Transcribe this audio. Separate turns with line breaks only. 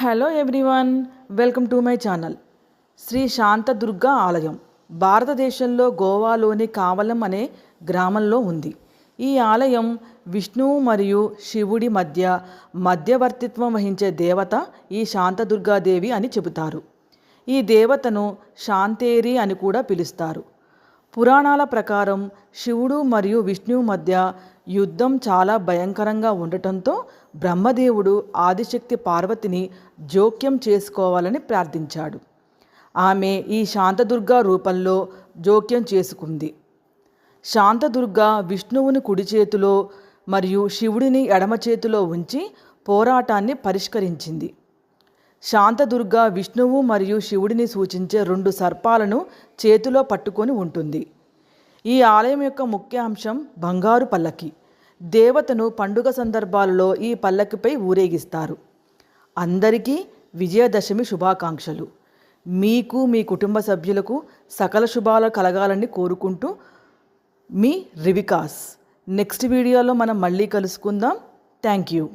Hello everyone welcome to my channel Shri Shantadurga ఆలయం. భారతదేశంలో గోవాలోని కావలం అనే గ్రామంలో ఉంది. ఈ ఆలయం విష్ణువు మరియు శివుడి మధ్య మధ్యవర్తిత్వం వహించే దేవత ఈ శాంతదుర్గాదేవి అని చెబుతారు. ఈ దేవతను శాంతేరి అని కూడా పిలుస్తారు. పురాణాల ప్రకారం శివుడు మరియు విష్ణువు మధ్య యుద్ధం చాలా భయంకరంగా ఉండటంతో బ్రహ్మదేవుడు ఆదిశక్తి పార్వతిని జోక్యం చేసుకోవాలని ప్రార్థించాడు. ఆమె ఈ శాంతదుర్గా రూపంలో జోక్యం చేసుకుంది. శాంతదుర్గ విష్ణువుని కుడి చేతిలో మరియు శివుడిని ఎడమ చేతిలో ఉంచి పోరాటాన్ని పరిష్కరించింది. శాంతదుర్గ విష్ణువు మరియు శివుడిని సూచించే రెండు సర్పాలను చేతిలో పట్టుకొని ఉంటుంది. ఈ ఆలయం యొక్క ముఖ్య అంశం బంగారు పల్లకి. దేవతను పండుగ సందర్భాలలో ఈ పల్లకిపై ఊరేగిస్తారు. అందరికీ విజయదశమి శుభాకాంక్షలు. మీకు మీ కుటుంబ సభ్యులకు సకల శుభాలు కలగాలని కోరుకుంటూ మీ రివికాస్. నెక్స్ట్ వీడియోలో మనం మళ్ళీ కలుసుకుందాం. Thank you.